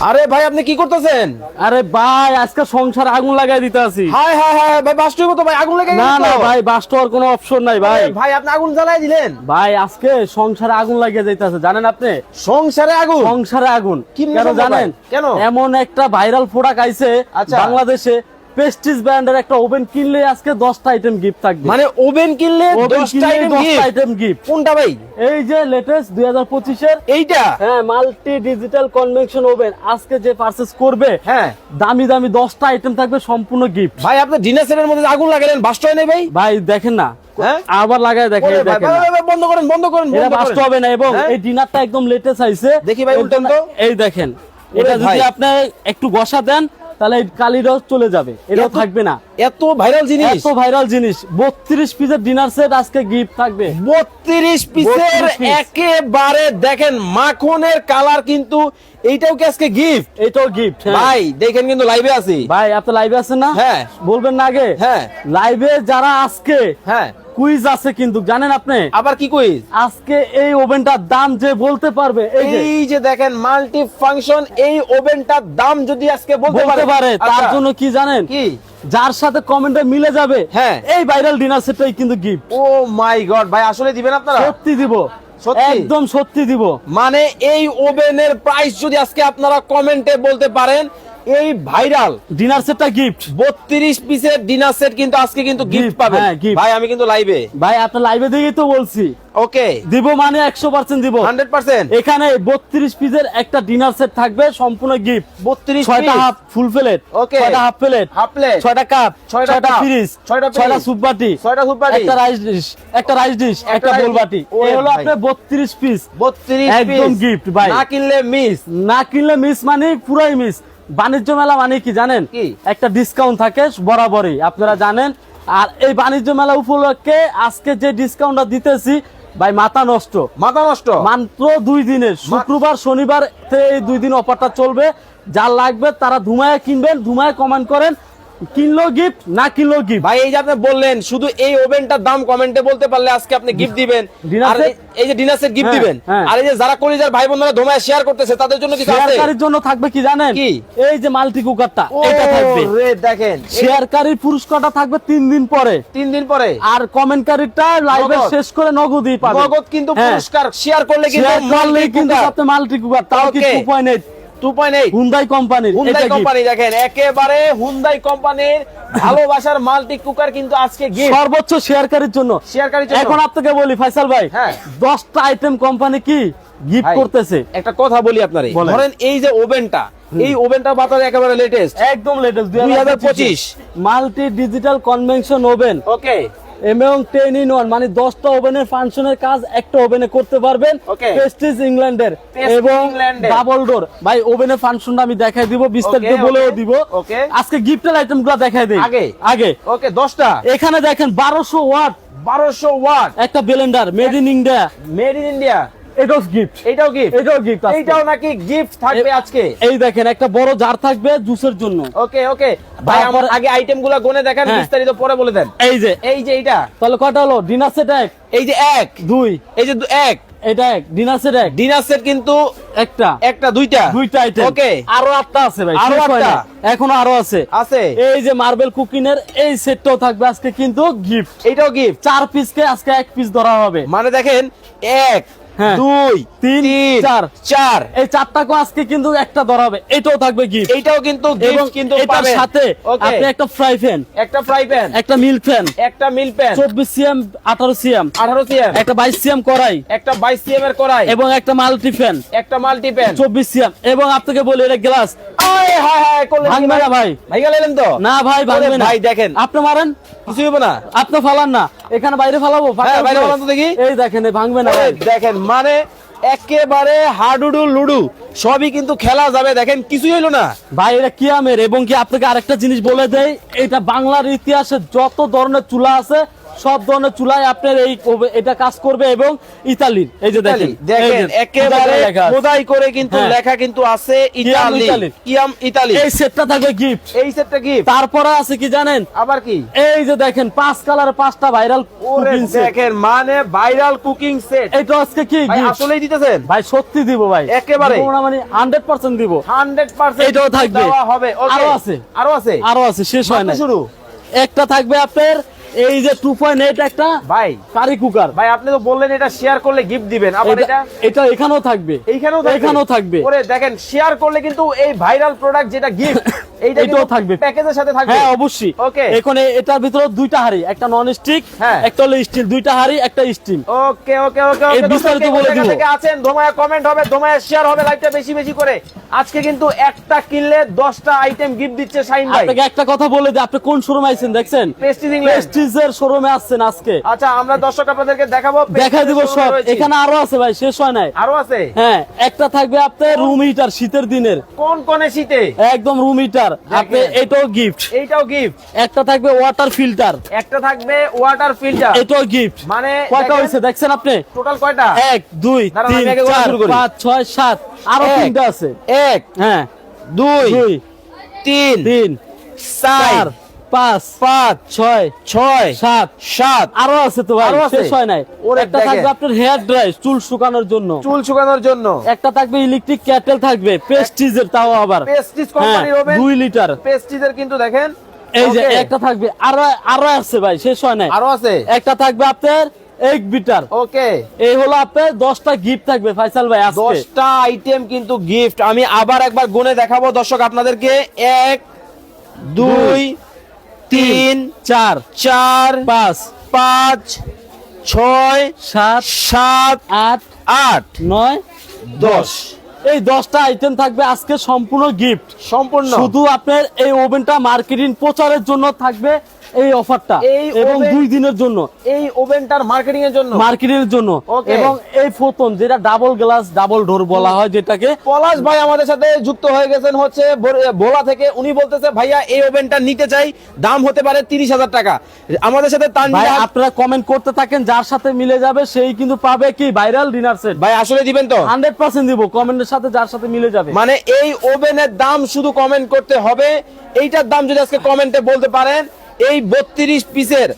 আরে ভাই আপনি কি করতেছেন? আরে ভাই আজকে সংসার আগুন লাগাই দিতে আছি হাই হাই হাই ভাই বাস্টুই তো ভাই আগুন লাগাই না না ভাই বাস হওয়ার কোনো অপশন নাই ভাই। ভাই আপনি আগুন জ্বালাই দিলেন? ভাই আজকে সংসারে আগুন লাগিয়ে যাইতেছে জানেন আপনি? সংসারে আগুন? সংসারে আগুন। কেন জানেন? কেন? এমন একটা ভাইরাল প্রোডাক্ট আইছে আচ্ছা। বাংলাদেশে প্রেস্টিজ ব্র্যান্ডের একটা ওভেন কিনলে আজকে দশটা আইটেম গিফট থাকবে। মানে ওভেন কিনলে 10টা আইটেম গিফট কোনটা ভাই? এই যে লেটেস্ট এইটা? হ্যাঁ মাল্টি ডিজিটাল কনভেনশন ওভেন আজকে যে করবে হ্যাঁ। দামি দামি দশটা আইটেম থাকবে সম্পূর্ণ গিফট ভাই আপনি ডিনার সেটের মধ্যে আগুন লাগালেন বাস্ট হয় ভাই? ভাই দেখেন না। হ্যাঁ? আবার লাগায় দেখেন দেখেন বন্ধ করেন বন্ধ করেন এটা বাস্ট হবে না এবং হ্যাঁ? এই ডিনারটা একদম লেটেস্ট আইছে। দেখি ভাই, উল্টান তো। এই দেখেন এটা যদি। আপনি একটু বসা দেন তাহলে এই কালিটাও চলে যাবে এটাও থাকবে না। এত ভাইরাল জিনিস। এত ভাইরাল জিনিস বত্রিশ পিসের ডিনার সেট আজকে গিফট থাকবে। বত্রিশ পিসের একেবারে দেখেন মাখনের কালার কিন্তু এইটাও কি আজকে গিফট এটাও গিফট ভাই দেখেন কিন্তু লাইভে আছি। ভাই আপনি লাইভে আছেন না? হ্যাঁ। বলবেন না আগে? হ্যাঁ। লাইভে যারা আজকে হ্যাঁ। কুইজ আছে কিন্তু জানেন আপনি? আবার কি কইস আজকে এই ওভেনটার দাম যে বলতে পারবে এই যে। দেখেন মাল্টি ফাংশন এই ওভেনটার দাম যদি আজকে বলতে পারে। তার আচ্ছা। জন্য কি জানেন? কি? যার সাথে কমেন্টে মিলে যাবে হ্যাঁ। এই ভাইরাল ডিনার সেটটাই কিন্তু গিফট ও মাই গড ভাই আসলে দিবেন আপনারা? সত্যি দিব। একদম সত্যি দিব। মানে এই ওভেনের প্রাইস যদি আজকে আপনারা কমেন্টে বলতে পারেন এই ভাইরাল ডিনার সেটটা গিফট বত্রিশ পিসের ডিনার সেট কিন্তু আজকে কিন্তু গিফট পাবেন হ্যাঁ, ভাই আমি কিন্তু লাইভে ভাই আপনার লাইভে দেখেই তো বলছি। ওকে দিব মানে একশো পার্সেন্ট দিব। হান্ড্রেড পার্সেন্ট এখানে বত্রিশ পিসের একটা ডিনার সেট থাকবে সম্পূর্ণ গিফট বত্রিশ ছয়টা হাফ ফুল প্লেট. ছয়টা হাফ প্লেট হাফ প্লেট ছয়টা কাপ ছয়টা ফ্রিজ ছয়টা ছয়টা সুপ বাটি ছয়টা সুপ বাটি, একটা রাইস ডিশ একটা রাইস ডিশ একটা বোল বাটি। এই হলো আপনার বত্রিশ পিস বত্রিশ একদম gift, ভাই। না কিনলে মিস না কিনলে মিস মানে পুরাই মিস বাণিজ্য মেলা মানে কি জানেন? একটা ডিসকাউন্ট থাকে বরাবরই আপনারা জানেন। আর এই বাণিজ্য মেলা উপলক্ষে আজকে যে ডিসকাউন্টটা দিতেছি ভাই মাথা নষ্ট। মাথা নষ্ট? মাত্র দুই দিনের শুক্রবার শনিবার এই দুই দিন অফারটা চলবে। যা লাগবে তারা ধুমায় কিনবেন ধুমায় কমেন্ট করেন। কিনলো গিফট না কিনলো গিফট ভাই এই যে আপনি বললেন শুধু এই ওভেনটার দাম কমেন্টে বলতে পারলে আজকে আপনি গিফট দিবেন। আর এই- যে ডিনার সেট গিফট দিবেন। হ্যাঁ। আর এই যে যারা কলিজার ভাই বোনেরা ধোমায় শেয়ার করতেছে তাদের জন্য কিছু আছে? শেয়ারকারীর জন্য থাকবে কি জানেন? কি? এই যে মাল্টি কুকারটা এটা থাকবে। রে দেখেন। শেয়ারকারীর পুরস্কারটা থাকবে তিন দিন পরে। তিন দিন পরে? আর কমেন্টকারীটা লাইভে। শেষ করে নগদই পাবে। নগদ কিন্তু হ্যাঁ। পুরস্কার। শেয়ার করলে কিন্তু মাল্টি কুকার। তাও কি Okay. কোম্পানির হুন্দাই কোম্পানি দেখেন একেবারে হুন্দাই কোম্পানির ভালোবাসার মাল্টি কুকার কিন্তু আজকে গিফট সর্বোচ্চ শেয়ারকারীর জন্য। শেয়ারকারী এখন আপনাকে বলি ফাইসাল ভাই হ্যাঁ। দশটা আইটেম কোম্পানি কি গিফট করতেছে? একটা কথা বলি আপনারে। ধরেন এই যে ওভেনটা এই ওভেনটা একেবারে লেটেস্ট একদম latest 2025 multi digital convention oven okay এবং টেন ইন ওয়ান মানে দশটা ওভেনের ফাংশনের কাজ একটা ওভেনে করতে পারবেন। Okay. ইংল্যান্ডের এবং ডাবল ডোর ভাই ওভেনের ফাংশনটা আমি দেখাই দিব বিস্তারিত বলেও দিব। আজকে গিফটের আইটেমগুলো দেখাই দিই। আগে? আগে। ওকে দশটা। এখানে দেখেন বারোশো ওয়াট। বারোশো ওয়াট। একটা blender made in India made in India এটাও গিফট এটাও গিফট এটাও গিফট এইটাও নাকি গিফট থাকবে আজকে। এই দেখেন একটা বড় জার থাকবে জুসের জন্য। ওকে ওকে ভাই আমার আগে গনে দেখেন হ্যাঁ। বিস্তারিত পরে বলে দেন। এই যে। এই যে এইটা। তাহলে কয়টা হলো? ডিনার সেট এক। এই যে এক। দুই। এই যে এক। এটা এক। ডিনার সেট এক। ডিনার সেট কিন্তু একটা। একটা দুইটা। দুইটা আইটেম ওকে আরও আটটা আছে ভাই আরও আটটা? এখনও আরও আছে। আছে। এই যে মার্বেল কুকিনের এই সেটটাও থাকবে আজকে কিন্তু গিফট এইটাও গিফট চার পিসকে আজকে এক পিস ধরা হবে। মানে দেখেন এক। দুই তিন, চার। চার। এই চারটাকে আজকে কিন্তু একটা ধরা হবে। এটাও থাকবে গিফট এইটাও কিন্তু গিফট কিন্তু এটার সাথে আপনি একটা ফ্রাই প্যান একটা ফ্রাই প্যান একটা মিল্ক প্যান একটা মিল প্যান চব্বিশ সিএম আঠারো সিএম আঠারো সিএম একটা বাইশ সিএম করাই একটা বাইশ সিএম এর কড়াই। এবং একটা মাল্টি ফ্যান একটা মাল্টি প্যান চব্বিশ সিএম এবং আপনাকে বলি এটা গ্লাস আয় হায় হায় ভাঙবে না ভাই। ভাই গেলেন তো? না ভাই ভাঙবে না। ভাই দেখেন। আপনি মারেন। কিছু হবে না। আপনি ফালান না। এখানে বাইরে ফালাবো হ্যাঁ, বাইরে ফালান তো দেখি। এই দেখেন ভাঙবে না দেখেন মানে একেবারে হাডুডু লুডু। সবই কিন্তু খেলা যাবে। দেখেন, কিছুই হইল না। ভাই, এটা কিয়ামের এবং কি আপনাকে আরেকটা জিনিস বলে দেয় এটা বাংলার ইতিহাসে যত ধরনের চুলা আছে সব ধরনের চুলায় আপনার এই এটা কাজ করবে এবং ইতালির এই যে দেখেন দেখেন একেবারে খোদাই করে কিন্তু হ্যাঁ। লেখা কিন্তু আছে ইতালি। ইতালি। কিয়াম ইতালি। এই সেটটা থাকবে গিফট এই সেটটা তারপরে আছে কি জানেন? আবার কি? এই যে দেখেন পাঁচ কালারে পাঁচটা ভাইরাল ওরে দেখেন মানে ভাইরাল কুকিং সেট এটা আজকে কি? আসলেই দিতেছেন? ভাই সত্যি দিব ভাই। একেবারে? মানে হান্ড্রেড পার্সেন্ট দিব। 100% এটাও থাকবে। দেওয়া হবে। আরও আছে। আরও আছে? আরও আছে শেষ হয় না শুরু। একটা থাকবে আপনার এই যে টু পয়েন্ট এইট একটা ভাই। কারি কুকার ভাই আপনি তো বললেন এটা শেয়ার করলে গিফট দিবেন। আবার এটা এটা এখানেও থাকবে। এইখানেও থাকবে। এখানেও থাকবে। ওরে দেখেন শেয়ার করলে কিন্তু এই ভাইরাল প্রোডাক্ট যেটা গিফট থাকবে। প্যাকেজের সাথে থাকবে। হ্যাঁ অবশ্যই. এখানে এটার ভিতরে দুইটা হাড়ি একটা নন স্টিক হ্যাঁ। একটা হলো স্টিল দুইটা হাড়ি একটা স্টিম ওকে ওকে ওকে এই ওকে বিস্তারিত বলে দিব। থেকে আছেন? ধোমায়া কমেন্ট হবে ধোমায়া শেয়ার হবে লাইভটা বেশি বেশি করে। আজকে কিন্তু একটা কিনলে 10টা আইটেম গিফট দিচ্ছে শাইন ভাই। আপনাকে একটা কথা বলে দিই আপনি কোন শোরুমে আইছেন দেখছেন? প্রেস্টিজ ইংল্যান্ড প্রেস্টিজের শোরুমে আসছেন আজকে। আচ্ছা আমরা দর্শক আপনাদেরকে দেখাবো দেখাই দিব সব। এখানে আরও আছে ভাই শেষ হয় নাই। আরও আছে? হ্যাঁ একটা থাকবে আপনার রুম হিটার শীতের দিনের। কোন কোনে শীতে? একদম রুম হিটার আপনি এটাও গিফট এইটাও গিফট একটা থাকবে ওয়াটার ফিল্টার একটা থাকবে ওয়াটার ফিল্টার এটাও গিফট মানে কয়টা হয়েছে দেখছেন আপনি? টোটাল কয়টা? এক দুই দাঁড়ান, তিন আমি একে করে চার শুরু করি। পাঁচ ছয় সাত। আরও তিনটা আছে। এক হ্যাঁ। দুই দুই তিন তিন চার চার পাঁচ পাঁচ ছয় ছয় সাত সাত। আরও আছে তো ভাই? শেষ হয় নাই। ওরে একটা থাকবে আপনার হেয়ার ড্রাই চুল শুকানোর জন্য। চুল শুকানোর জন্য। একটা থাকবে ইলেকট্রিক ক্যাটেল থাকবে পেস্টিজের তাও আবার। পেস্টিজ কোম্পানির ওভেন দুই লিটার পেস্টিজের কিন্তু দেখেন। এই যে একটা থাকবে আরও আরও আছে ভাই শেষ হয় নাই। আরও আছে? একটা থাকবে আপনার এক বিটার ওকে এই হলো আপনার দশটা গিফট থাকবে ফাইসাল ভাই দশটা আইটেম কিন্তু গিফট আমি আবার একবার গুনে দেখাবো দর্শক আপনাদেরকে। এক দুই তিন চার চার পাঁচ পাঁচ ছয় সাত সাত আট আট নয় দশ। এই দশটা আইটেম থাকবে আজকে সম্পূর্ণ গিফট সম্পূর্ণ। শুধু আপনার এই ওভেনটা মার্কেটিং প্রচারের জন্য থাকবে। এই অফারটা এবং দুই দিনের জন্য। এই ওভেনটার মার্কেটিং এর জন্য? মার্কেটিং এর জন্য এবং এই প্রথম যেটা ডাবল গ্লাস ডাবল ডোর বলা হয় যেটাকে। পলাশ ভাই আমাদের সাথে যুক্ত হয়ে গেছেন হচ্ছে ভোলা থেকে। উনি বলতেছে ভাইয়া এই ওভেনটা নিতে চাই। দাম হতে পারে তিরিশ হাজার টাকা। আমাদের সাথে ভাই আপনারা কমেন্ট করতে থাকেন যার সাথে মিলে যাবে সেই কিন্তু পাবে কি? ভাইরাল ডিনার সেট ভাই আসলে দিবেন তো? হান্ড্রেড পার্সেন্ট দিব। কমেন্টের সাথে যার সাথে মিলে যাবে। মানে এই ওভেনের দাম শুধু কমেন্ট করতে হবে। এইটার দাম যদি আজকে কমেন্টে বলতে পারেন এই বত্রিশ পিসের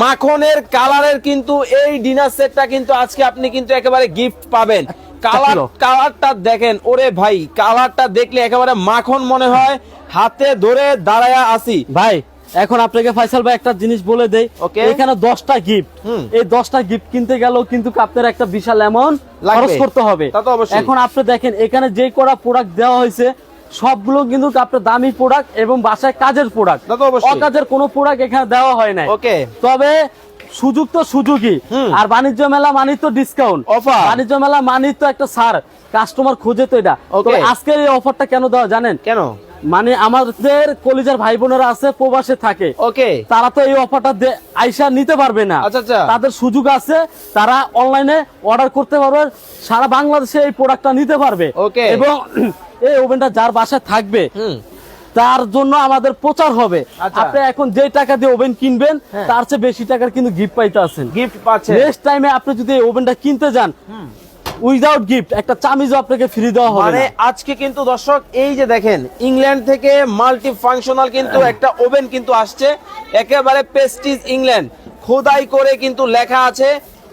মাখনের কালারের কিন্তু এই ডিনার সেটটা কিন্তু আজকে আপনি কিন্তু একেবারে গিফট পাবেন। কালার কালারটা দেখেন ওরে ভাই কালারটা দেখলে একেবারে মাখন মনে হয়। হাতে ধরে দাঁড়ায়া আসি ভাই এখন আপনাকে ফাইসাল ভাই একটা জিনিস বলে দেই। এখানে দশটা গিফট। এই দশটা গিফট কিনতে গেলেও কিন্তু আপনার একটা বিশাল অ্যামাউন্ট। খরচ করতে হবে। এখন আপনি দেখেন এখানে যে কটা প্রোডাক্ট দেওয়া হয়েছে সবগুলো কিন্তু আপনার দামি প্রোডাক্ট এবং বাসায় কাজের প্রোডাক্ট অকাজের কোনো প্রোডাক্ট এখানে দেওয়া হয় না ওকে। তবে সুযোগ তো সুযোগই। আর বাণিজ্য মেলা মানি তো ডিসকাউন্ট Offer। বাণিজ্য মেলা মানি তো একটা সার কাস্টমার খুঁজে তো এটা। আজকের এই অফারটা কেন দেওয়া জানেন? কেন? মানে আমাদের কলিজার ভাই বোনেরা আছে প্রবাসে থাকে। ওকে। তারা তো এই অফারটা আইসা নিতে পারবে না। আচ্ছা, আচ্ছা। তাদের সুযোগ আছে তারা অনলাইনে অর্ডার করতে পারবে সারা বাংলাদেশে এই প্রোডাক্টটা নিতে পারবে। Okay. এবং এই ওভেনটা যার বাসায় থাকবে তার জন্য আমাদের প্রচার হবে। আচ্ছা। আপনি এখন যে টাকা দিয়ে ওভেন কিনবেন হ্যাঁ। তার চেয়ে বেশি টাকার কিন্তু গিফট পাইতে আছেন। গিফট পাচ্ছে নেক্সট টাইমে আপনি যদি এই ওভেনটা কিনতে যান উইদাউট গিফট একটা চামিজও আপনাকে ফ্রি দেওয়া হবে মানে আজকে কিন্তু দর্শক এই যে দেখেন ইংল্যান্ড থেকে মাল্টি ফাংশনাল কিন্তু একটা ওভেন কিন্তু আসছে একেবারে পেস্টিজ ইংল্যান্ড। খোদাই করে কিন্তু লেখা আছে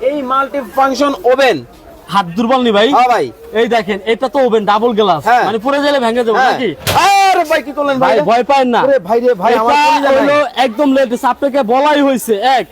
এই মাল্টি ফাংশন ওভেন হাত দুর্বল নি ভাই? হ্যাঁ ভাই। এই দেখেন এটা তো ওভেন ডাবল গ্লাস হ্যাঁ। মানে পড়ে গেলে ভেঙে যাবে হ্যাঁ। নাকি? আরে ভাই কি করলেন ভাই? ভয় পায় না। ওরে ভাই রে ভাই আমার হলো একদম লেটেস্ট আপনাকে বলাই হয়েছে এক।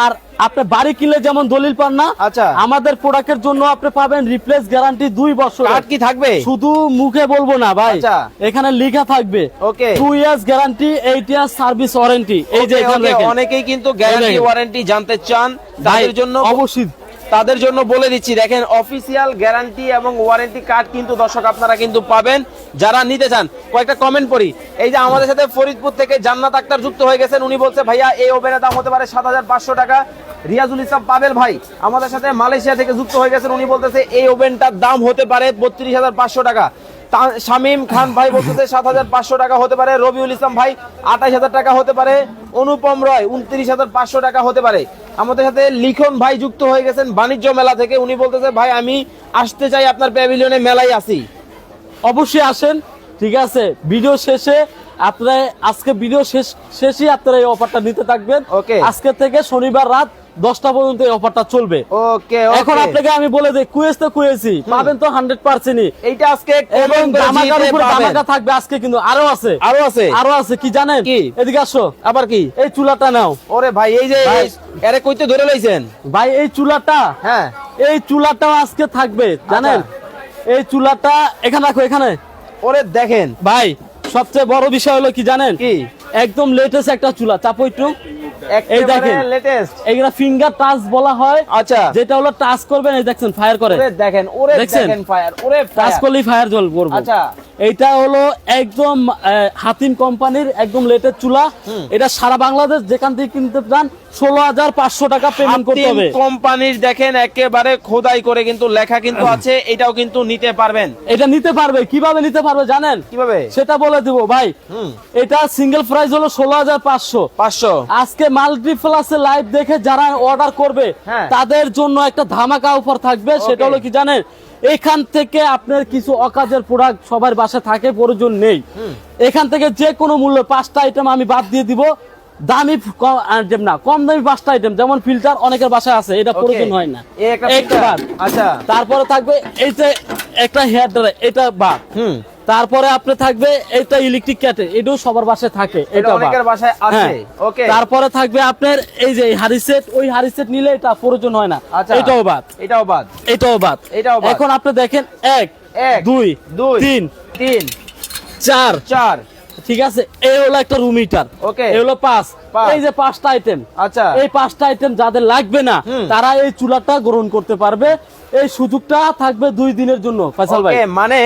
আর আপনি বাড়ি কিনলে যেমন দলিল পান না আচ্ছা। আমাদের প্রোডাক্টের জন্য আপনি পাবেন রিপ্লেস গ্যারান্টি দুই বছর কার্ড কি থাকবে? শুধু মুখে বলব না ভাই। আচ্ছা। এখানে লেখা থাকবে Okay. Two years guarantee eight years service warranty এই যে এখানে অনেকেই কিন্তু গ্যারান্টি ওয়ারেন্টি জানতে চান। তাদের জন্য অবশ্যই তাদের জন্য বলে দিচ্ছি, দেখেন অফিসিয়াল গ্যারান্টি এবং ওয়ারেন্টি কার্ড কিন্তু দর্শক আপনারা কিন্তু পাবেন যারা নিতে চান। কয়েকটা কমেন্ট পড়ি। এই যে আমাদের সাথে ফরিদপুর থেকে জান্নাত আক্তার যুক্ত হয়ে গেছেন। উনি বলছে, ভাইয়া, এই ওভেনের দাম হতে পারে সাত হাজার পাঁচশো টাকা। রিয়াজুল ইসলাম পাবেল ভাই, আমাদের সাথে মালয়েশিয়া থেকে যুক্ত হয়ে গেছেন। উনি বলতেছে, এই ওভেনটার দাম হতে পারে বত্রিশ হাজার পাঁচশো টাকা। শামীম খান ভাই বলতেছে সাত হাজার পাঁচশো টাকা হতে পারে রবিউল ইসলাম ভাই আঠাশ হাজার টাকা হতে পারে অনুপম রয় উনত্রিশ হাজার পাঁচশো টাকা হতে পারে। আমাদের সাথে লিখন ভাই যুক্ত হয়ে গেছেন বাণিজ্য মেলা থেকে উনি বলতেছে ভাই আমি আসতে চাই আপনার প্যাভিলিয়নে মেলায় আসি। অবশ্যই আসেন ঠিক আছে ভিডিও শেষে আপনার আজকে ভিডিও শেষ শেষে আপনারা এই অফারটা নিতে থাকবেন। ওকে আজকে থেকে শনিবার রাত দশটা পর্যন্ত এই অফারটা চলবে। ওকে এখন আপনাকে আমি বলে দিই কুয়েস তো কুয়েসি পাবেন তো হান্ড্রেড পার্সেন্টই এইটা আজকে এবং ধামাকার উপরে ধামাকা থাকবে আজকে কিন্তু আরও আছে। আরও আছে? আরও আছে কি জানেন? কি? এদিকে আসো। আবার কি? এই চুলাটা নাও। ওরে ভাই এই যে এরে কইতে ধরে লইছেন। ভাই এই চুলাটা? হ্যাঁ। এই চুলাটাও আজকে থাকবে জানেন? এই চুলাটা এখানে রাখো এখানে। ওরে দেখেন। ভাই সবচেয়ে বড় বিষয় হলো কি জানেন? কি? একদম লেটেস্ট একটা চুলা চাপো একটু। এই দেখেন। দেখেন লেটেস্ট এইগুলা ফিঙ্গার টাচ বলা হয়। আচ্ছা। যেটা হলো টাচ করবেন এই দেখছেন ফায়ার করে। দেখেন ওরে দেখেন ফায়ার ওরে টাচ করলেই ফায়ার জল করবে আচ্ছা। এইটা হলো একদম হাতিম কোম্পানির একদম লেটেস্ট চুলা। এটা সারা বাংলাদেশ যেখান থেকে কিনতে চান ষোলো হাজার পাঁচশো টাকা পেমেন্ট করতে হবে। কোম্পানির দেখেন একেবারে খোদাই করে কিন্তু লেখা কিন্তু আছে এটাও কিন্তু নিতে পারবেন। এটা নিতে পারবে কীভাবে নিতে পারবে জানেন? কীভাবে? সেটা বলে দিব ভাই। এটা সিঙ্গেল প্রাইস হলো ষোলো হাজার পাঁচশো। পাঁচশো। আজকে মাল্টিপ্লাসে লাইভ দেখে যারা অর্ডার করবে হ্যাঁ। তাদের জন্য একটা ধামাকা অফার থাকবে সেটা হলো কি জানেন? এখান থেকে আপনার কিছু অকাজের প্রোডাক্ট সবার বাসায় থাকে প্রয়োজন নেই। এখান থেকে যে কোনো মূল্য পাঁচটা আইটেম আমি বাদ দিয়ে দিব দামি কম- আইটেম না কম দামি পাঁচটা আইটেম যেমন ফিল্টার অনেকের বাসায় আছে এটা প্রয়োজন হয় না। আচ্ছা। তারপরে থাকবে এই যে একটা হেয়ার ড্রায়ার এটা বাদ হুম। তারপরে আপনি থাকবে এটা ইলেকট্রিক ক্যাটে এটাও সবার বাসায় থাকে এটা অনেকের বাসায় আছে। ওকে তারপরে থাকবে আপনার এই যে হাড়ি সেট ওই হাড়ি সেট নিলে এটা প্রয়োজন হয় না। এটাও বাদ এটাও বাদ এটাও বাদ এটাও বাদ। এখন আপনি দেখেন এক এক, দুই দুই, তিন তিন চার চার ঠিক আছে এই হলো একটা রুম হিটার Okay. এই হলো পাঁচ। পাঁচ। এই যে পাঁচটা আইটেম আচ্ছা। এই পাঁচটা আইটেম যাদের লাগবে না তারা এই চুলাটা গ্রহণ করতে পারবে। এই সুযোগটা থাকবে দুই দিনের জন্য ফয়সাল ভাই। মানে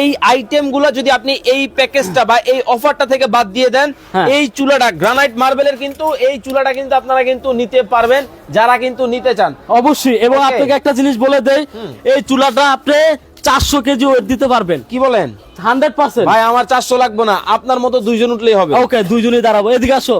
এই আইটেমগুলো যদি আপনি এই প্যাকেজটা বা এই অফারটা থেকে বাদ দিয়ে দেন হ্যাঁ। এই চুলাটা গ্রানাইট মার্বেলের কিন্তু এই চুলাটা কিন্তু আপনারা কিন্তু নিতে পারবেন যারা কিন্তু নিতে চান। অবশ্যই। এবং আপনাকে একটা জিনিস বলে দেই এই চুলাটা আপনি চারশো কেজি ওয়েট দিতে পারবেন। কি বলেন? হান্ড্রেড পার্সেন্ট ভাই আমার চারশো লাগবে না। আপনার মতো দুইজন উঠলেই হবে। ওকে দুইজনই দাঁড়াবো। এদিকে আসো।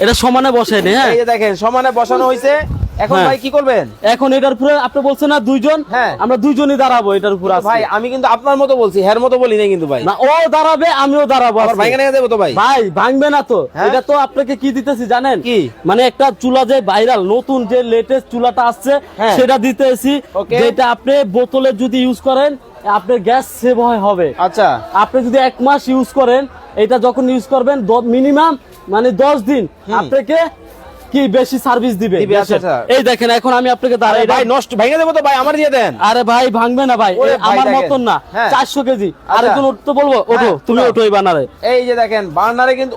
এটা সমানে বসে নে হ্যাঁ এই যে দেখেন সমানে বসানো হয়েছে এখন হ্যাঁ। ভাই কি করবেন এখন এটার উপরে আপনি বলছেন না দুইজন হ্যাঁ। আমরা দুইজনই দাঁড়াবো এটার উপরে ভাই আমি কিন্তু আপনার মতো বলছি হের মতো বলি নাই কিন্তু ভাই না ও দাঁড়াবে আমিও দাঁড়াবো আবার আজকে। ভাই কেন দেবো তো ভাই ভাই ভাঙবে না তো হ্যাঁ? এটা তো আপনাকে কি দিতেছি জানেন কি? মানে একটা চুলা যে ভাইরাল নতুন যে লেটেস্ট চুলাটা আসছে হ্যাঁ। সেটা দিতেছি. যেটা আপনি বোতলে যদি ইউজ করেন আপনার গ্যাস সেভ হয় হবে আচ্ছা আপনি যদি এক মাস ইউজ করেন এটা যখন ইউজ করবেন মিনিমাম মানে দশ দিন। আপনাকে কি বেশি সার্ভিস দিবে? আচ্ছা। আচ্ছা। এই দেখেন এখন আমি আপনাকে দাঁড়াই ভাই নষ্ট ভেঙে দেবো তো ভাই আমার দিয়ে দেন। আরে ভাই ভাঙবে না ভাই আমার মতন না। হ্যাঁ। চারশো কেজি। আচ্ছা। আরেকজন উঠতে বলব? ওঠো হ্যাঁ, তুমি ওঠো এই বানারে এই যে দেখেন বার্নারে কিন্তু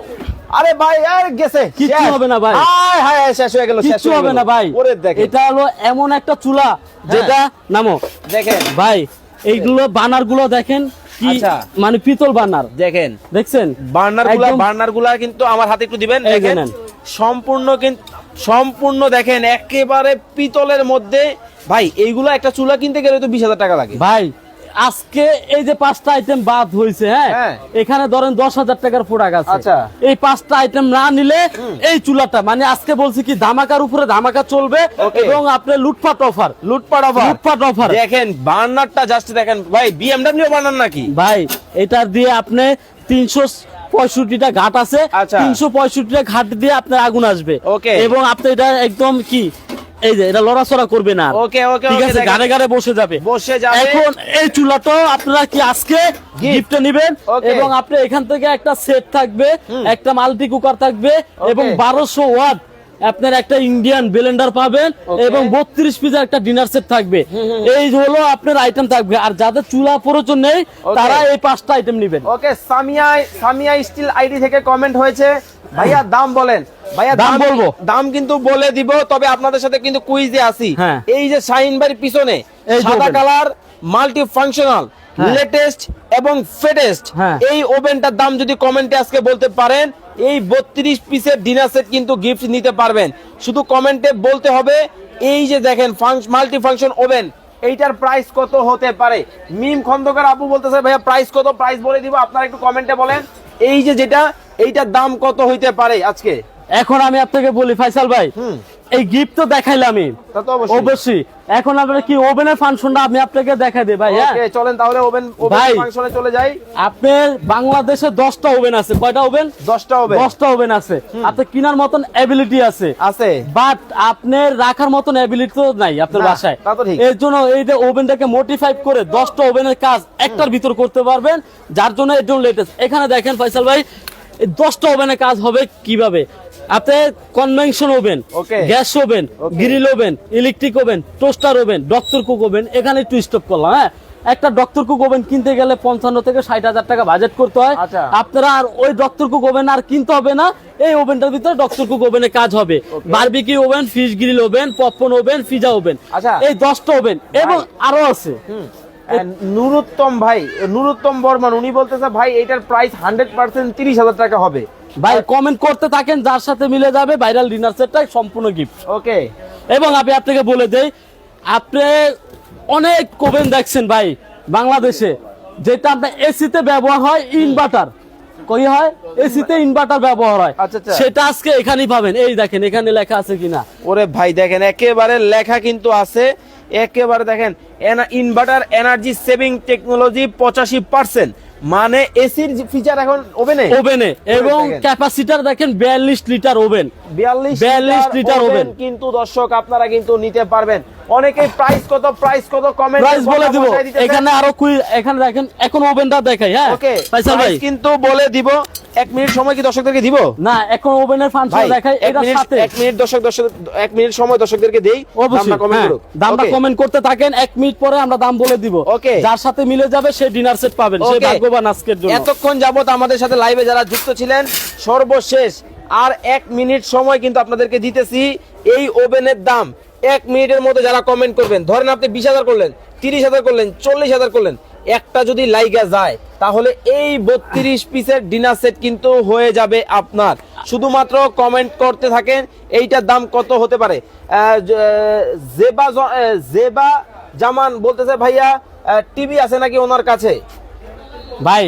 আরে ভাই আর গেছে। শেষ। হবে না ভাই। হায় হায় হায়, শেষ হয়ে গেল শেষ হবে না ভাই। ওরে দেখেন। এটা হলো এমন একটা চুলা যেটা নামো। দেখেন। ভাই এইগুলো বানারগুলো দেখেন কি আচ্ছা। মানে পিতল বার্নার? দেখেন। দেখছেন? বার্নারগুলা বার্নারগুলা কিন্তু আমার হাতে একটু দিবেন দেখেন। সম্পূর্ণ কিন্তু সম্পূর্ণ দেখেন একেবারে পিতলের মধ্যে। ভাই এইগুলো একটা চুলা কিনতে গেলে তো বিশ হাজার টাকা লাগে। ভাই আজকে এই যে পাঁচটা আইটেম বাদ হয়েছে হ্যাঁ? হ্যাঁ। এখানে ধরেন দশ হাজার টাকার প্রোডাক্ট আছে। আচ্ছা। এই পাঁচটা আইটেম না নিলে এই চুলাটা মানে আজকে বলছি কি ধামাকার উপরে ধামাকা চলবে এবং আপনার লুটপাট অফার লুটপাট অফার লুটপাট অফার দেখেন বার্নারটা জাস্ট দেখেন। ভাই বিএমডব্লিউ বার্নার নাকি? ভাই এটার দিয়ে আপনি তিনশো পঁয়ষট্টিটা ঘাট আছে। আচ্ছা। তিনশো পঁয়ষট্টিটা ঘাট দিয়ে আপনার আগুন আসবে। এবং আপনি এটা একদম কি এই যে এটা লড়াচড়া করবে না ওকে ওকে ঠিক আছে গানে গাড়ে বসে যাবে। বসে যাবে। এখন এই চুলা তো আপনারা কি আজকে গিফটে নিবেন? এবং আপনি এখান থেকে একটা সেট থাকবে একটা মাল্টি কুকার থাকবে এবং বারোশো ওয়াট আপনার একটা ইন্ডিয়ান ব্লেন্ডার পাবেন এবং বত্রিশ পিসের একটা ডিনার সেট থাকবে। এই হলো আপনার আইটেম থাকবে। আর যাদের চুলা প্রয়োজন নেই তারা এই পাঁচটা আইটেম নিবেন। Okay Samia Samia steel ID থেকে কমেন্ট হয়েছে। ভাইয়া দাম বলেন। ভাইয়া দাম বলব। দাম কিন্তু বলে দিব তবে আপনাদের সাথে কিন্তু কুইজে আসি হ্যাঁ। এই যে শাহিন বাড়ির পিছনে সাদা কালার মাল্টি ফাংশনাল। লেটেস্ট এবং ফেটেস্ট হ্যাঁ। এই ওভেনটার দাম যদি কমেন্টে আজকে বলতে পারেন এই বত্রিশ পিসের ডিনার সেট কিন্তু গিফট নিতে পারবেন। শুধু কমেন্টে বলতে হবে এই যে দেখেন মাল্টি ফাংশন ওভেন এইটার প্রাইস কত হতে পারে? মিম খন্দকার আপু বলতেছে ভাইয়া প্রাইস কত? প্রাইস বলে দিব আপনারা একটু কমেন্টে বলেন। এই যে যেটা এইটার দাম কত হইতে পারে আজকে? এখন আমি আপনাকে বলি ফাইসাল ভাই হুম। এই গিফট তো দেখাইলামই। অবশ্যই। এখন আপনার কি ওভেনের ফাংশনটা আমি আপনাকে দেখাই দিই ভাই হ্যাঁ? ওকে চলেন তাহলে ওভেন ওভেন। ফাংশনে চলে যাই। আপনার বাংলাদেশে দশটা ওভেন আছে। কয়টা ওভেন? 10টা ওভেন। দশটা ওভেন আছে। আপনার কেনার মতন এবিলিটি আছে। আছে। বাট আপনার রাখার মতন এবিলিটি তো নাই আপনার বাসায়। তা তো ঠিক। এর জন্য এই যে ওভেনটাকে মোটিফাই করে দশটা ওভেনের কাজ একটার ভিতর করতে পারবেন। যার জন্য এটা লেটেস্ট এখানে দেখেন ফয়সাল ভাই এই দশটা ওভেনের কাজ হবে কীভাবে? আপনি convention oven gas oven grill oven electric oven toaster oven doctor cook oven এখানে একটু স্টপ করলাম হ্যাঁ? একটা ডক্টর কুক ওভেন কিনতে গেলে পঞ্চান্ন থেকে ষাট হাজার টাকা বাজেট করতে হয়। আচ্ছা। আপনারা আর ওই ডক্টর কুক ওভেন আর কিনতে হবে না এই ওভেনটার ভিতরে ডক্টর কুক ওভেনের কাজ হবে। Barbecue oven fish grill oven popcorn oven pizza oven. এই দশটা ওভেন এবং আরও আছে। নুরুত্তম ভাই নুরুত্তম বর্মন উনি বলতেছে ভাই এটার প্রাইস হান্ড্রেড পার্সেন্ট তিরিশ হাজার টাকা হবে। ভাই কমেন্ট করতে থাকেন যার সাথে মিলে যাবে ভাইরাল ডিনার সেটটাই সম্পূর্ণ গিফট ওকে এবং আমি আপনাকে বলে দেই আপনি অনেক কোভেন দেখছেন ভাই বাংলাদেশে। যেটা আপনার এসিতে ব্যবহার হয় ইনভার্টার কই হয়? এসিতে ইনভার্টার ব্যবহার হয়। আচ্ছা, আচ্ছা। সেটা আজকে এখানেই পাবেন। এই দেখেন এখানে লেখা আছে কিনা? ওরে ভাই দেখেন একেবারে লেখা কিন্তু আছে। একেবারে দেখেন ইনভার্টার এনার্জি সেভিং টেকনোলজি পঁচাশি পার্সেন্ট মানে এসির ফিচার এখন ওভেনে ওভেনে এবং ক্যাপাসিটার দেখেন বিয়াল্লিশ লিটার ওভেন বিয়াল্লিশ 42 লিটার ওভেন। কিন্তু দর্শক আপনারা কিন্তু নিতে পারবেন। অনেকেই প্রাইস কত প্রাইস কত কমেন্ট প্রাইস বলে দিব। এখানে আরও কুই এখানে দেখেন এখন ওভেনটা দেখাই হ্যাঁ? ওকে ভাই। কিন্তু বলে দিব। এক মিনিট সময় কি দর্শকদেরকে দিব? না এখন ওভেনের ফাংশন দেখাই এক মিনিট সাথে। এক মিনিট দর্শক দর্শক এক মিনিট সময় দর্শকদেরকে দেই অবশ্যই কমেন্ট হ্যাঁ, করুক। দামটা কমেন্ট করতে থাকেন এক মিনিট পরে আমরা দাম বলে দিব। Okay. যার সাথে মিলে যাবে সে ডিনার সেট পাবেন সে ভাগ্যবান আজকের জন্য। এতক্ষণ যাবত আমাদের সাথে লাইভে যারা যুক্ত ছিলেন সর্বশেষ আর এক মিনিট সময় কিন্তু আপনাদেরকে দিতেছি এই ওভেনের দাম। এক মিনিটের মধ্যে যারা কমেন্ট করবেন ধরেন আপনি বিশ হাজার করলেন তিরিশ হাজার করলেন চল্লিশ হাজার করলেন একটা যদি লাইগা যায় তাহলে এই বত্রিশ পিসের ডিনার সেট কিন্তু হয়ে যাবে আপনার। শুধুমাত্র কমেন্ট করতে থাকেন এইটার দাম কত হতে পারে? জেবা জেবা জামান বলতেছে ভাইয়া টিভি আছে নাকি ওনার কাছে? ভাই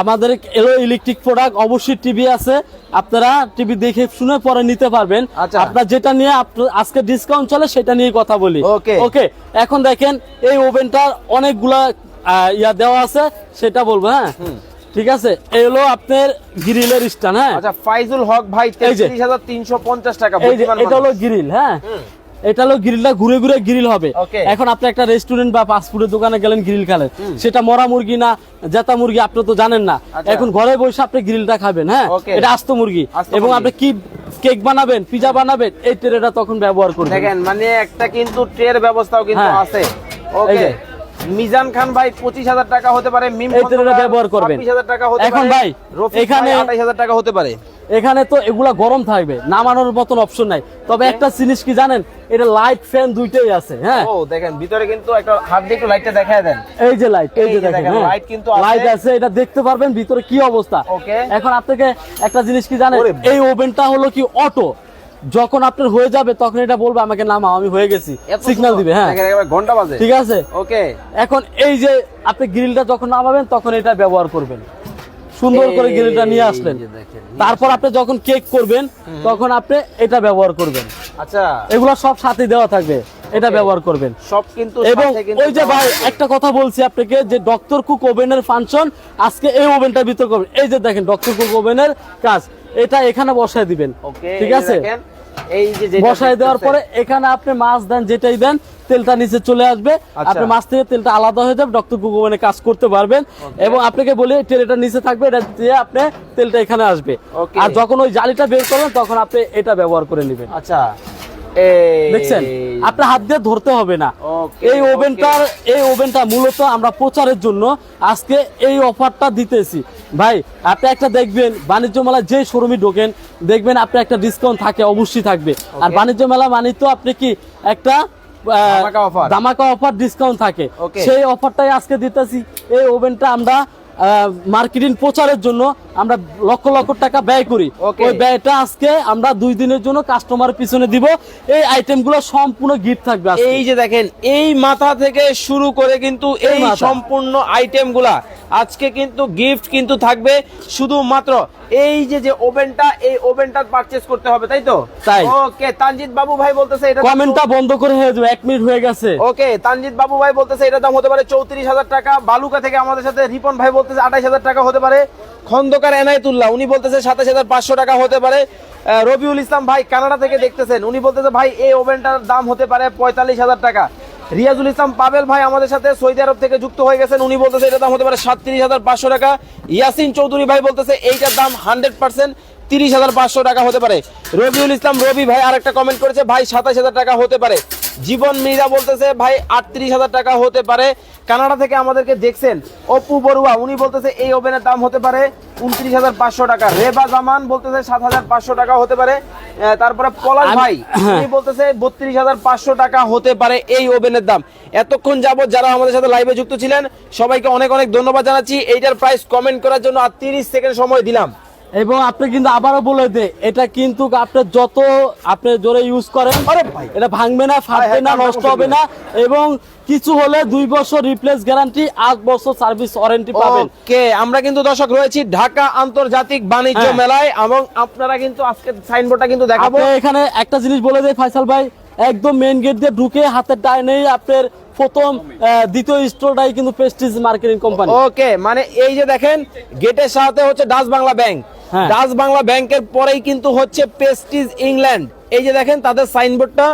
আমাদের এলো ইলেকট্রিক প্রোডাক্ট অবশ্যই টিভি আছে। আপনারা টিভি দেখে শুনে পরে নিতে পারবেন। আচ্ছা। আপনার যেটা নিয়ে আজকে ডিসকাউন্ট চলে সেটা নিয়ে কথা বলি. ওকে এখন দেখেন এই ওভেনটার অনেকগুলা ইয়া দেওয়া আছে সেটা বলব হ্যাঁ? ঠিক আছে? এই হলো আপনার গ্রিলের স্ট্যান্ড হ্যাঁ? আচ্ছা ফাইজুল হক ভাই এই যে। তেত্রিশ হাজার তিনশো পঞ্চাশ টাকা এই এটা হলো গ্রিল হ্যাঁ? এটা হলো গ্রিলটা ঘুরে ঘুরে গ্রিল হবে। এখন আপনি একটা রেস্টুরেন্ট বা ফাস্টফুডের দোকানে গেলেন গ্রিল খেলেন। সেটা মরা মুরগি না জেতা মুরগি আপনি তো জানেন না। আচ্ছা। এখন ঘরে বসে আপনি গ্রিলটা খাবেন হ্যাঁ? এটা আস্ত মুরগি। এবং আপনি কি কেক বানাবেন পিজা বানাবেন এই ট্রেটা তখন ব্যবহার করবেন। দেখেন মানে একটা কিন্তু ট্রের ব্যবস্থাও কিন্তু হ্যাঁ। আছে। ওকে। মিজান খান ভাই পঁচিশ হাজার টাকা হতে পারে মিম ব্যবহার করবেন। টাকা হতে এখন ভাই, এখানে- আঠাইশ হাজার টাকা হতে পারে এখানে তো এগুলা গরম থাকবে নামানোর মতন অপশন নাই তবে একটা জিনিস কি জানেন এটা লাইট ফ্যান দুইটাই আছে হ্যাঁ ও দেখেন ভিতরে কিন্তু একটা হাত দিয়ে একটু লাইটটা দেখায় দেন এই যে লাইট এই যে দেখেন দেখেন, হ্যাঁ। কিন্তু আছে। লাইট আছে এটা দেখতে পারবেন ভিতরে কি অবস্থা Okay. এখন আপনাকে একটা জিনিস কি জানেন এই ওভেনটা হলো কি অটো যখন আপনার হয়ে যাবে তখন এটা বলবে আমাকে নামাও আমি হয়ে গেছি। সিগন্যাল দিবে হ্যাঁ। ঘণ্টা বাজে। ঠিক আছে? ওকে এখন এই যে আপনি গ্রিলটা যখন নামাবেন তখন এটা ব্যবহার করবেন। সুন্দর করে গ্রিলটা নিয়ে আসলেন। তারপর আপনি যখন কেক করবেন তখন আপনি এটা ব্যবহার করবেন। আচ্ছা। এগুলো সব সাথে দেওয়া থাকবে। এটা ব্যবহার করবেন। সব কিন্তু এবং ওই যে ভাই একটা কথা বলছি আপনাকে যে ডক্টর কুক ওভেনের ফাংশন আজকে এই ওভেনটার ভিতর করবেন। এই যে দেখেন ডক্টর কুক ওভেনের কাজ এটা এখানে বসায় দিবেন। ঠিক আছে? এই যে বসায় দেওয়ার পরে এখানে আপনি মাছ দেন যেটাই দেন তেলটা নিচে চলে আসবে। আচ্ছা। আপনি মাছ থেকে তেলটা আলাদা হয়ে যাবে ডক্টর কুক ওভেনে কাজ করতে পারবেন। এবং আপনাকে বলি তেলটা নিচে থাকবে এটা দিয়ে আপনি তেলটা এখানে আসবে। আর যখন ওই জালিটা বের করবেন তখন আপনি এটা ব্যবহার করে নেবেন। আচ্ছা। দেখছেন? আপনার হাত দিয়ে ধরতে হবে না। এই ওভেনটার এই ওভেনটা মূলত আমরা প্রচারের জন্য আজকে এই অফারটা দিতেছি। ভাই আপনি একটা দেখবেন বাণিজ্য মেলা যে শোরুমে ঢোকেন দেখবেন আপনি একটা ডিসকাউন্ট থাকে অবশ্যই থাকবে। আর বাণিজ্য মেলা মানে তো আপনি কি একটা ধামাকা অফার ডিসকাউন্ট থাকে। সেই অফারটাই আজকে দিতেছি। এই ওভেনটা আমরা মার্কেটিং প্রচারের জন্য আমরা লক্ষ লক্ষ টাকা ব্যয় করি। ওই ব্যয়টা আজকে আমরা দুই দিনের জন্য কাস্টমারের পিছনে দিব। এই আইটেমগুলো সম্পূর্ণ গিফট থাকবে এই যে দেখেন এই মাথা থেকে শুরু করে কিন্তু এই। সম্পূর্ণ আইটেমগুলা আজকে কিন্তু গিফট কিন্তু থাকবে। শুধুমাত্র এই যে যে ওভেনটা এই ওভেনটা পারচেজ করতে হবে তাই তো? তাই। ওকে তানজিৎ বাবু ভাই বলতেছে এটা কমেন্টটা বন্ধ করে হয়ে যাবে এক মিনিট হয়ে গেছে। ওকে তানজিৎ বাবু ভাই বলতেছে এটা দাম হতে পারে চৌত্রিশ হাজার টাকা। বালুকা থেকে আমাদের সাথে রিপন ভাই বলতেছে আঠাইশ হাজার টাকা হতে পারে। খন্দকার এনায়তুল্লাহ, উনি বলতেছে সাতাশ হাজার পাঁচশো টাকা হতে পারে। রবিউল ইসলাম ভাই কানাডা থেকে দেখতেছেন, উনি বলতেছে, ভাই, এই ওভেনটার দাম হতে পারে পঁয়তাল্লিশ হাজার টাকা। রিয়াজুল ইসলাম, পাবেল ভাই, আমাদের সাথে সৌদি আরব থেকে যুক্ত হয়ে গেছেন, উনি বলতেছে এটার দাম হতে পারে সাতত্রিশ হাজার পাঁচশো টাকা। ইয়াসিন চৌধুরী ভাই বলতেছে, এইটার দাম হান্ড্রেড পার্সেন্ট তিরিশ হাজার পাঁচশো টাকা হতে পারে। রবিউল ইসলাম রবি ভাই আরেকটা কমেন্ট করেছে ভাই সাতাশ হাজার টাকা হতে পারে। জীবন মীরা বলতেছে ভাই আটত্রিশ হাজার টাকা হতে পারে। কানাডা থেকে আমাদেরকে দেখছেন অপু বড়ুয়া উনি বলতেছে এই ওভেনের দাম হতে পারে উনত্রিশ হাজার পাঁচশো টাকা। রেবা জামান বলতেছে সাত হাজার পাঁচশো টাকা হতে পারে। তারপরে পলাশ ভাই উনি বলতেছে বত্রিশ হাজার পাঁচশো টাকা হতে পারে এই ওভেনের দাম। এতক্ষণ যাবৎ যারা আমাদের সাথে লাইভে যুক্ত ছিলেন সবাইকে অনেক অনেক ধন্যবাদ জানাচ্ছি। এইটার প্রাইস কমেন্ট করার জন্য আর তিরিশ সেকেন্ড সময় দিলাম। এবং আপনি কিন্তু আবারও বলে দে এটা কিন্তু আপনি যত আপনি জোরে ইউজ করেন এটা ভাঙবে না ফাটবে না নষ্ট হবে না। এবং কিছু হলে দুই বছর রিপ্লেস গ্যারান্টি আট বছর সার্ভিস ওয়ারেন্টি পাবেন। ওকে আমরা কিন্তু দর্শক রয়েছি ঢাকা আন্তর্জাতিক বাণিজ্য হ্যাঁ। মেলায় এবং আপনারা কিন্তু আজকে সাইনবোর্ডটা কিন্তু দেখাবো। এখানে একটা জিনিস বলে দেয় ফাইসাল ভাই একদম মেইন গেট দিয়ে ঢুকে হাতের ডাইনেই আপনার প্রথম দ্বিতীয় স্টোরটাই কিন্তু প্রেস্টিজ মার্কেটিং কোম্পানি ওকে মানে এই যে দেখেন গেটের সাথে হচ্ছে Dutch Bangla Bank. Dutch Bangla ব্যাংকের পরেই কিন্তু হচ্ছে পেস্টিজ ইংল্যান্ড এই যে দেখেন তাদের সাইনবোর্ডটা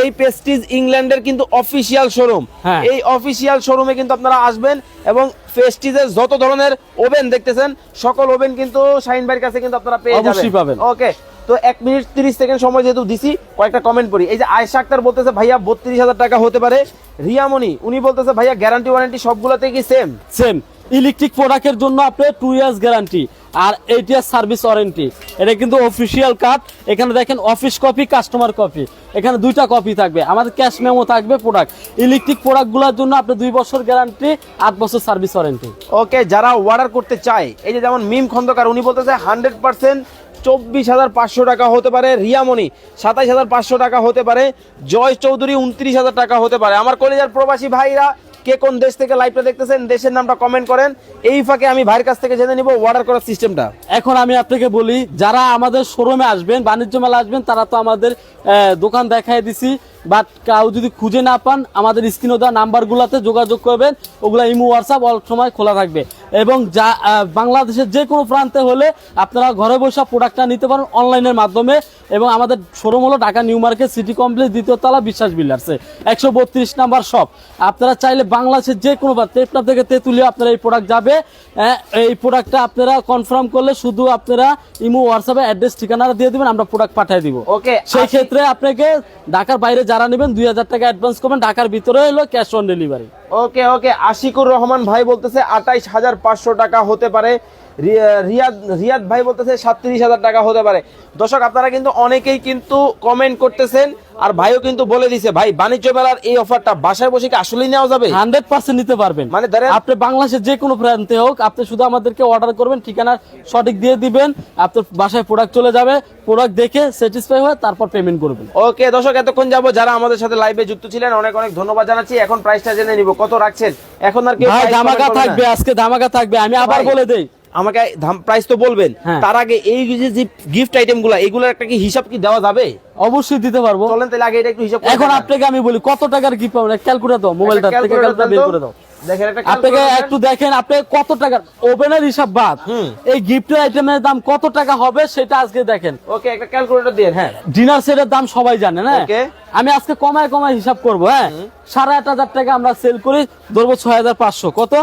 এই পেস্টিজ ইংল্যান্ডের কিন্তু অফিসিয়াল শোরুম হ্যাঁ। এই অফিসিয়াল শোরুমে কিন্তু আপনারা আসবেন এবং পেস্টিজের যত ধরনের ওভেন দেখতেছেন সকল ওভেন কিন্তু শাইন ভাইয়ের কাছে কিন্তু আপনারা পেয়ে যাবেন। পাবেন। ওকে তো এক মিনিট তিরিশ সেকেন্ড সময় যেহেতু দিছি কয়েকটা কমেন্ট করি এই যে আয়সা আক্তার বলতেছে ভাইয়া বত্রিশ হাজার টাকা হতে পারে। রিয়ামণি উনি বলতেছে ভাইয়া গ্যারান্টি ওয়ারেন্টি সবগুলোতে কি সেম সেম ইলেকট্রিক প্রোডাক্টের জন্য আপনি টু ইয়ার্স গ্যারান্টি আর এইট সার্ভিস ওয়ারেন্টি। এটা কিন্তু অফিসিয়াল কার্ড এখানে দেখেন অফিস কপি কাস্টমার কপি এখানে দুইটা কপি থাকবে। আমাদের ক্যাশ মেমো থাকবে প্রোডাক্ট ইলেকট্রিক প্রোডাক্টগুলোর জন্য আপনি দুই বছর গ্যারান্টি আট বছর সার্ভিস ওয়ারেন্টি। ওকে যারা অর্ডার করতে চায়, এই যে যেমন মিম খন্দকার, উনি বলতেছে হান্ড্রেড পার্সেন্ট চব্বিশ হাজার পাঁচশো টাকা হতে পারে। রিয়ামণি, সাতাইশ হাজার পাঁচশো টাকা হতে পারে। জয় চৌধুরী, উনত্রিশ হাজার টাকা হতে পারে। আমার কলেজের প্রবাসী ভাইরা কে কোন দেশ থেকে লাইভটা দেখতেছেন, দেশের নামটা কমেন্ট করেন। এই ফাঁকে আমি ভাইয়ের কাছ থেকে জেনে নিব অর্ডার করার সিস্টেমটা এখন আমি আপনাকে বলি, যারা আমাদের শোরুমে আসবেন, বাণিজ্য মেলা আসবেন, তারা তো আমাদের দোকান দেখাই দিছি। বাট কাউ যদি খুঁজে না পান, আমাদের স্ক্রিনে দেওয়া নাম্বারগুলোতে যোগাযোগ করবেন। ওগুলো ইমো হোয়াটসঅ্যাপ অল সময় খোলা থাকবে। এবং যা বাংলাদেশের যে কোনো প্রান্তে হলে আপনারা ঘরে বসে প্রোডাক্টটা নিতে পারেন অনলাইনের মাধ্যমে। এবং আমাদের শোরুম হলো Dhaka New Market City Complex দ্বিতীয় তলা বিশ্বাস বিল্ডার্সে একশো বত্রিশ নাম্বার শপ আপনারা চাইলে বাংলাদেশের যে কোনো তেপনা থেকে তেঁতুলিয়া আপনারা এই প্রোডাক্ট যাবে। হ্যাঁ, এই প্রোডাক্টটা আপনারা কনফার্ম করলে শুধু আপনারা ইমো হোয়াটসঅ্যাপে অ্যাড্রেস ঠিকানাটা দিয়ে দিবেন আমরা প্রোডাক্ট পাঠিয়ে দিব। ওকে সেই ক্ষেত্রে আপনাকে ঢাকার বাইরে যারা নেবেন দুই হাজার টাকা অ্যাডভান্স করবেন ঢাকার ভিতরে হলো cash on delivery okay okay Ashiqur Rahman ভাই বলতেছে আটাইশ হাজার পাঁচশো টাকা হতে পারে। রিয়াদ রিয়াদ ভাই বলতেছে সাতত্রিশ হাজার টাকা হতে পারে। দর্শক আপনারা কিন্তু অনেকেই কিন্তু কমেন্ট করতেছেন আর ভাইও কিন্তু বলে দিছে ভাই বাণিজ্য মেলার এই অফারটা বাসায় বসে কি আসলেই নেওয়া যাবে? হান্ড্রেড পার্সেন্ট নিতে পারবেন। মানে ধরেন- আপনি বাংলাদেশের যে কোনো প্রান্তে হোক আপনি শুধু আমাদেরকে অর্ডার করবেন ঠিকানা সঠিক দিয়ে দিবেন আপনার বাসায় প্রোডাক্ট চলে যাবে প্রোডাক্ট দেখে স্যাটিসফাই হয়ে তারপর পেমেন্ট করবেন। ওকে দর্শক এতক্ষণ যাব। যারা আমাদের সাথে লাইভে যুক্ত ছিলেন অনেক অনেক ধন্যবাদ জানাচ্ছি। এখন প্রাইসটা জেনে নিব। কত রাখছেন? এখন আর কি ধামাকা। থাকবে আজকে ধামাকা থাকবে। আমি আবার বলে দেই আমাকে দাম প্রাইস তো বলবেন হ্যাঁ। তার আগে এই যে গিফট আইটেমগুলা এগুলোর একটা কি হিসাব কি দেওয়া যাবে? অবশ্যই দিতে পারব। চলেন তাহলে আগে এটা একটু হিসাব এখন আপনাকে আমি বলি কত টাকার কি পাবেন? ক্যালকুলেটর দাও মোবাইলটা থেকে ক্যালকুলেটর বের করে দাও। আপনাকে একটু দেখেন আপনি কত টাকার ওভেনের হিসাব বাদ। এই গিফটের আইটেমের দাম কত টাকা হবে সেটা আজকে দেখেন। ওকে একটা ক্যালকুলেটর দিয়ে। হ্যাঁ ডিনার সেটের দাম সবাই জানে না? আমি আজকে কমায় কমায় হিসাব করব হ্যাঁ? সাড়ে আট হাজার টাকা আমরা সেল করি ধরবো ছয় হাজার পাঁচশো। কত?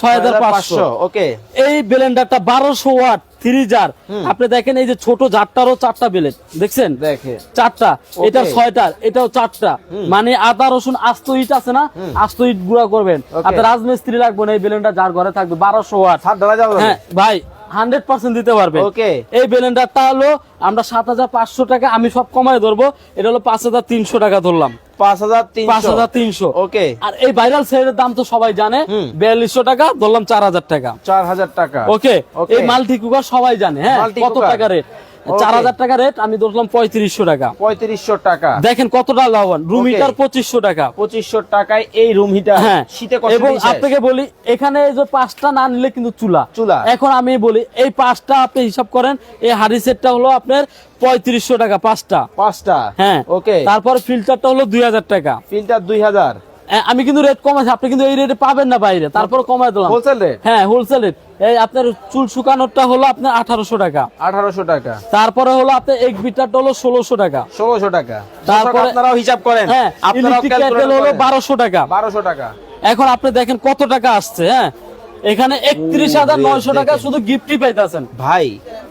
ছয় হাজার পাঁচশো। ওকে এই ব্লেন্ডারটা বারোশো ওয়াট থ্রি জার আপনি দেখেন এই যে ছোট জারটারও চারটা দেখছেন? চারটা এটা এটাও চারটা। মানে আদা রসুন আস্ত ইট আছে না? আস্ত ইট গুঁড়া করবেন. আপনি রাজমিস্ত্রি লাগবেন এই বেলেন্ডার যার ঘরে থাকবে বারোশো ওয়াট। হ্যাঁ ভাই হান্ড্রেড পার্সেন্ট দিতে পারবে। ওকে। এই ব্লেন্ডারটা হলো আমরা সাত হাজার পাঁচশো টাকা আমি সব কমায় ধরবো। এটা হলো পাঁচ হাজার তিনশো টাকা ধরলাম। পাঁচ হাজার পাঁচ তিনশো হাজার তিনশো। ওকে। আর এই ভাইরাল সেটের দাম তো সবাই জানে। বিয়াল্লিশশো টাকা ধরলাম চার হাজার টাকা। চার হাজার টাকা। ওকে। এই মাল্টি কুকার সবাই জানে হ্যাঁ কত টাকা রেট। চার হাজার টাকা রেট আমি ধরলাম পঁয়ত্রিশশো টাকা। পঁয়ত্রিশশো টাকা। দেখেন কতটা লাভবান। রুম। হিটার পঁচিশশো টাকা। পঁচিশশো টাকায় এই রুম হিটার হ্যাঁ। শীতে কষ্ট এবং আপনাকে বলি এখানে এই যে পাঁচটা না নিলে কিন্তু চুলা। চুলা। এখন আমি বলি এই পাঁচটা আপনি হিসাব করেন এই হাড়ি সেটটা হলো আপনার পঁয়ত্রিশশো টাকা পাঁচটা। পাঁচটা। হ্যাঁ। ওকে তারপর ফিল্টারটা হলো দুই হাজার টাকা। ফিল্টার দুই হাজার। আমি কিন্তু রেট কমাইছি আপনি কিন্তু এই রেটে পাবেন না বাইরে। তারপর কমাই দিলাম। হোলসেল রেট হ্যাঁ হোলসেল রেট এই আপনার চুল শুকানোরটা হলো আপনার আঠারোশো টাকা। আঠারোশো টাকা। তারপরে হলো আপনার এক বিটারটা হলো ষোলোশো টাকা। ষোলোশো টাকা। তারপরে- আপনারাও হিসাব করেন। হ্যাঁ ইলেকট্রিক কেটেল হলো বারোশো টাকা। বারোশো টাকা। এখন আপনি দেখেন কত টাকা আসছে হ্যাঁ? এখানে একত্রিশ হাজার নয়শো টাকা শুধু গিফটই পাইতেছেন। ভাই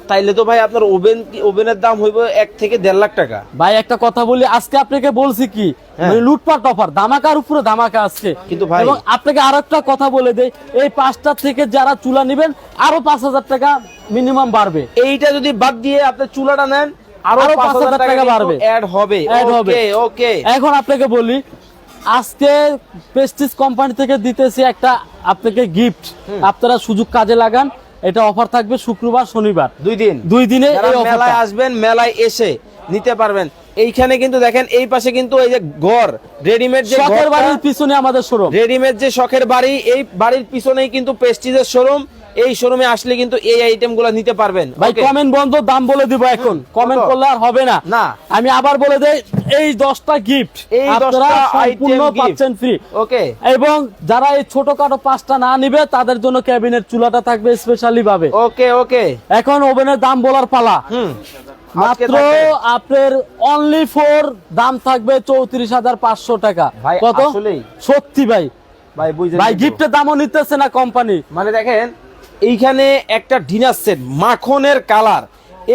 তাইলে তো ভাই আপনার ওভেন ওভেনের দাম হইব এক থেকে দেড় লাখ টাকা। ভাই একটা কথা বলি আজকে আপনাকে বলছি কি? হ্যাঁ। মানে লুটপাট অফার ধামাকার উপরে ধামাকা আজকে। কিন্তু ভাই- এবং আপনাকে আরও একটা কথা বলে দেই এই পাঁচটা থেকে যারা চুলা নেবেন আরও পাঁচ হাজার টাকা মিনিমাম বাড়বে। এইটা যদি বাদ দিয়ে আপনি চুলাটা নেন আরও পাঁচ হাজার টাকা বাড়বে। অ্যাড হবে। ওকে ওকে এখন আপনাকে বলি আজকে প্রেস্টিজ কোম্পানি থেকে দিতেছি একটা আপনাকে গিফট আপনারা সুযোগ কাজে লাগান এটা অফার থাকবে শুক্রবার শনিবার। দুই দিন। দুই দিনে মেলায় আসবেন মেলায় এসে নিতে পারবেন। এইখানে কিন্তু দেখেন এই পাশে কিন্তু এই যে ঘর রেডিমেড যে শখের বাড়ির পিছনে আমাদের শোরুম রেডিমেড যে শখের বাড়ি এই বাড়ির পিছনেই কিন্তু পেস্টিজের শোরুম এই শোরুমে আসলে কিন্তু এই আইটেমগুলো নিতে পারবেন। ভাই কমেন্ট বন্ধ দাম বলে দিব এখন। কমেন্ট করলে আর হবে না। না। আমি আবার বলে দেই এই দশটা গিফট এই আপনারা 10টা সম্পূর্ণ পাচ্ছেন ফ্রি ওকে এবং যারা এই ছোটখাটো পাঁচটা না নিবে তাদের জন্য ক্যাবিনেট চুলাটা থাকবে স্পেশালি ভাবে। ওকে ওকে এখন ওভেনের দাম বলার পালা। হুম। মাত্র। আপনার অনলি ফোর দাম থাকবে চৌত্রিশ হাজার পাঁচশো টাকা। কত? সত্যি ভাই। ভাই গিফটের দামও নিতেছে না কোম্পানি মানে দেখেন এইখানে একটা ডিনার সেট, মাখনের কালার।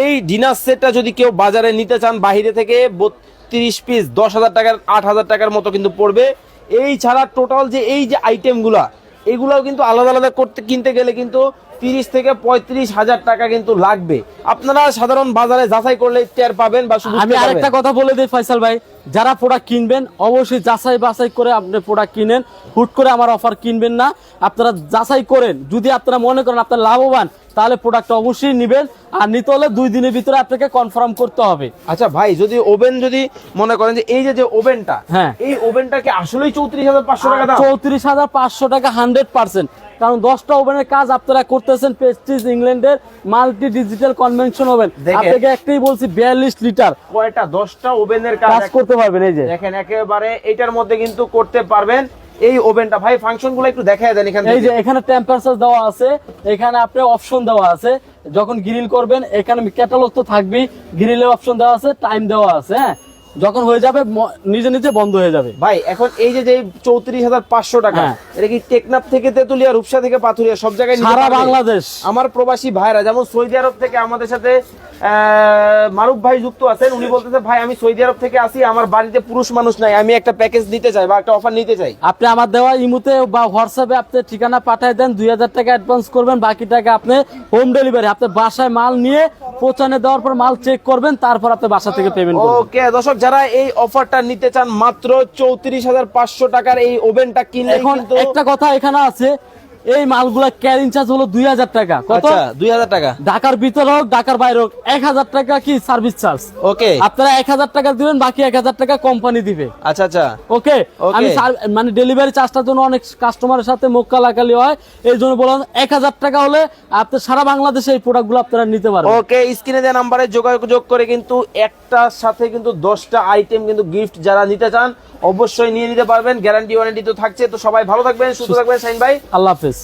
এই ডিনার সেটটা যদি কেউ বাজারে নিতে চান, বাহিরে থেকে বত্রিশ পিস, দশ হাজার টাকার, আট হাজার টাকার মতো কিন্তু পড়বে। এই ছাড়া টোটাল যে এই যে আইটেমগুলা এগুলাও কিন্তু আলাদা আলাদা করতে, কিনতে গেলে কিন্তু তিরিশ থেকে পঁয়ত্রিশ হাজার টাকা কিন্তু লাগবে। আপনারা সাধারণ বাজারে যাচাই করলে টের পাবেন বা আমি আরেকটা কথা বলে দিই ফয়সাল ভাই যারা প্রোডাক্ট কিনবেন অবশ্যই যাচাই বাছাই করে আপনি প্রোডাক্ট কিনেন। হুট করে আমার অফার কিনবেন না। আপনারা যাচাই করেন। যদি আপনারা মনে করেন আপনার লাভবান তাহলে প্রোডাক্ট অবশ্যই নেবেন। আর নিতে হলে দুই দিনের ভিতরে আপনাকে কনফার্ম করতে হবে। আচ্ছা ভাই যদি ওভেন যদি মনে করেন যে এই যে যে ওভেনটা হ্যাঁ। এই ওভেনটা কি আসলেই চৌত্রিশ হাজার পাঁচশো টাকা চৌত্রিশ হাজার পাঁচশো টাকা হান্ড্রেড পার্সেন্ট কারণ দশটা ওভেনের কাজ আপনারা করতেছেন পেস্টিজ ইংল্যান্ডের মাল্টি ডিজিটাল কনভেনশন ওভেন। আপনাকে একটাই বলছি বিয়াল্লিশ লিটার। কয়টা? দশটা ওভেনের কাজ কাজ করতে পারবেন এই যে। দেখেন একেবারে এটার মধ্যে কিন্তু করতে পারবেন। এই ওভেনটা ভাই ফাংশনগুলো একটু দেখায় দেন এখান এই যে এখানে টেম্পারেচার দেওয়া আছে এখানে আপনি অপশন দেওয়া আছে। যখন গ্রিল করবেন এখানে ক্যাটালগ তো থাকবেই গ্রিলের অপশন দেওয়া আছে টাইম দেওয়া আছে হ্যাঁ? যখন হয়ে যাবে নিজে নিজে বন্ধ হয়ে যাবে। ভাই এখন এই যে যে চৌত্রিশ হাজার পাঁচশো টাকা হ্যাঁ। এটা কি টেকনাফ থেকে তেতুলিয়া রূপসা থেকে পাথুরিয়া সব জায়গায় সারা বাংলাদেশ। আমার প্রবাসী ভাইরা যেমন সৌদি আরব থেকে আমাদের সাথে মারুফ ভাই যুক্ত আছেন উনি বলতেছে ভাই আমি সৌদি আরব থেকে আসি আমার বাড়িতে পুরুষ মানুষ নাই আমি একটা প্যাকেজ নিতে চাই বা একটা অফার নিতে চাই। আপনি আমার দেওয়া ইমুতে বা হোয়াটসঅ্যাপে আপনি ঠিকানা পাঠিয়ে দেন দুই হাজার টাকা অ্যাডভান্স করবেন বাকি টাকা আপনি হোম ডেলিভারি আপনি বাসায় মাল নিয়ে পৌঁছানে দেওয়ার পর মাল চেক করবেন তারপর আপনি বাসা থেকে পেমেন্ট ওকে দর্শক যারা এই অফারটা নিতে চান মাত্র চৌত্রিশ হাজার পাঁচশো টাকার এই ওভেনটা কিনলে এখন একটা কথা এখানে আছে এই মালগুলা ক্যারিং চার্জ হলো দুই হাজার টাকা। কত? আচ্ছা দুই হাজার টাকা। ঢাকার ভিতরে হোক ঢাকার বাইরে হোক এক হাজার টাকা কি সার্ভিস চার্জ ওকে আপনারা এক হাজার টাকা দিবেন বাকি এক হাজার টাকা কোম্পানি দিবে। আচ্ছা আচ্ছা। ওকে আমি মানে ডেলিভারি চার্জটার জন্য অনেক কাস্টমারের সাথে মুখ কালাকালি হয়। এই জন্য বললাম এক হাজার টাকা হলে আপনি সারা বাংলাদেশে এই প্রোডাক্টগুলো আপনারা নিতে পারবেন। ওকে স্ক্রিনে দেওয়া নাম্বারে যোগাযোগ করে কিন্তু একটার সাথে কিন্তু দশটা আইটেম কিন্তু গিফট যারা নিতে চান অবশ্যই নিয়ে নিতে পারবেন। গ্যারান্টি ওয়ারেন্টি তো থাকছে। তো সবাই ভালো থাকবেন সুস্থ থাকবেন সাইন ভাই। আল্লাহ হাফেজ।